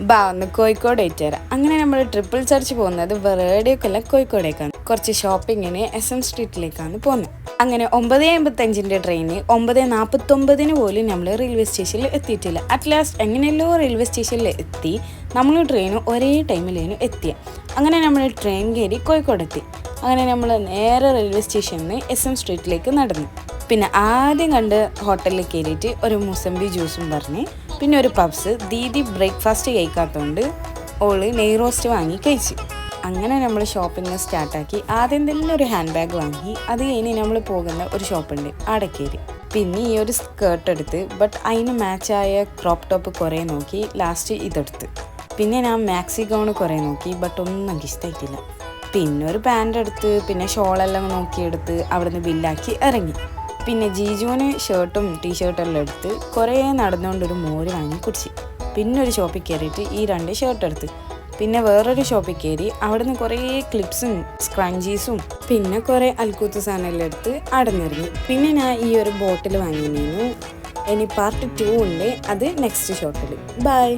ബാ ഒന്ന് കോഴിക്കോട് ഏറ്റുതരാം അങ്ങനെ നമ്മൾ ട്രിപ്പിൾ ചർച്ച് പോകുന്നത് വെറേടെയൊക്കെയല്ല കോഴിക്കോടേക്കാണ്. കുറച്ച് ഷോപ്പിങ്ങിന് എസ് എം സ്ട്രീറ്റിലേക്കാണ് പോകുന്നത്. അങ്ങനെ ഒമ്പത് അമ്പത്തഞ്ചിന്റെ ട്രെയിന് ഒമ്പത് നാൽപ്പത്തൊമ്പതിന് പോലും നമ്മൾ റെയിൽവേ സ്റ്റേഷനിൽ എത്തിയിട്ടില്ല. അറ്റ് ലാസ്റ്റ് എങ്ങനെയല്ലോ റെയിൽവേ സ്റ്റേഷനിൽ എത്തി. നമ്മൾ ട്രെയിൻ ഒരേ ടൈമിലേനു എത്തിയ. അങ്ങനെ നമ്മൾ ട്രെയിൻ കയറി കോഴിക്കോടെത്തി. അങ്ങനെ നമ്മൾ നേരെ റെയിൽവേ സ്റ്റേഷനിൽ നിന്ന് എസ് എം സ്ട്രീറ്റിലേക്ക് നടന്നു. പിന്നെ ആദ്യം കണ്ട് ഹോട്ടലിൽ കയറിയിട്ട് ഒരു മുസമ്പി ജ്യൂസും പറഞ്ഞ് പിന്നെ ഒരു പബ്സ് ദീദി ബ്രേക്ക്ഫാസ്റ്റ് കഴിക്കാത്തതുകൊണ്ട് ഓൾ നെയ് റോസ്റ്റ് വാങ്ങി കഴിച്ചു. അങ്ങനെ നമ്മൾ ഷോപ്പിംഗ് സ്റ്റാർട്ടാക്കി ആദ്യം തന്നെ ഒരു ഹാൻഡ് ബാഗ് വാങ്ങി അത് കഴിഞ്ഞ് നമ്മൾ പോകുന്ന ഒരു ഷോപ്പുണ്ട് അടക്കേരി പിന്നെ ഈ ഒരു സ്കേർട്ട് എടുത്ത് ബട്ട് അതിന് മാച്ചായ ക്രോപ്പ് ടോപ്പ് കുറേ നോക്കി ലാസ്റ്റ് ഇതെടുത്ത്. പിന്നെ ഞാൻ മാക്സി ഗൗൺ കുറേ നോക്കി ബട്ട് ഒന്നും എനിക്ക് ഇഷ്ടമായിട്ടില്ല പിന്നെ ഒരു പാന്റ് എടുത്ത് പിന്നെ ഷോളെല്ലാം നോക്കിയെടുത്ത് അവിടുന്ന് ബില്ലാക്കി ഇറങ്ങി. പിന്നെ ജീജുവിന് ഷർട്ടും ടീഷർട്ടെല്ലാം എടുത്ത് കുറേ നടന്നുകൊണ്ട് ഒരു മോര് വാങ്ങി കുടിച്ച്. പിന്നെ ഒരു ഷോപ്പിൽ കയറിയിട്ട് ഈ രണ്ട് ഷർട്ട് എടുത്ത്. പിന്നെ വേറൊരു ഷോപ്പിൽ കയറി അവിടുന്ന് കുറേ ക്ലിപ്സും സ്ക്രഞ്ചീസും പിന്നെ കുറേ അൽക്കൂത്ത് സാധനമെല്ലാം എടുത്ത് അടന്നിറങ്ങി പിന്നെ ഞാൻ ഈ ഒരു ബോട്ടിൽ വാങ്ങിയിരുന്നു. ഇനി പാർട്ട് ടു ഉണ്ട്. അത് നെക്സ്റ്റ് ഷോട്ടിൽ ബൈ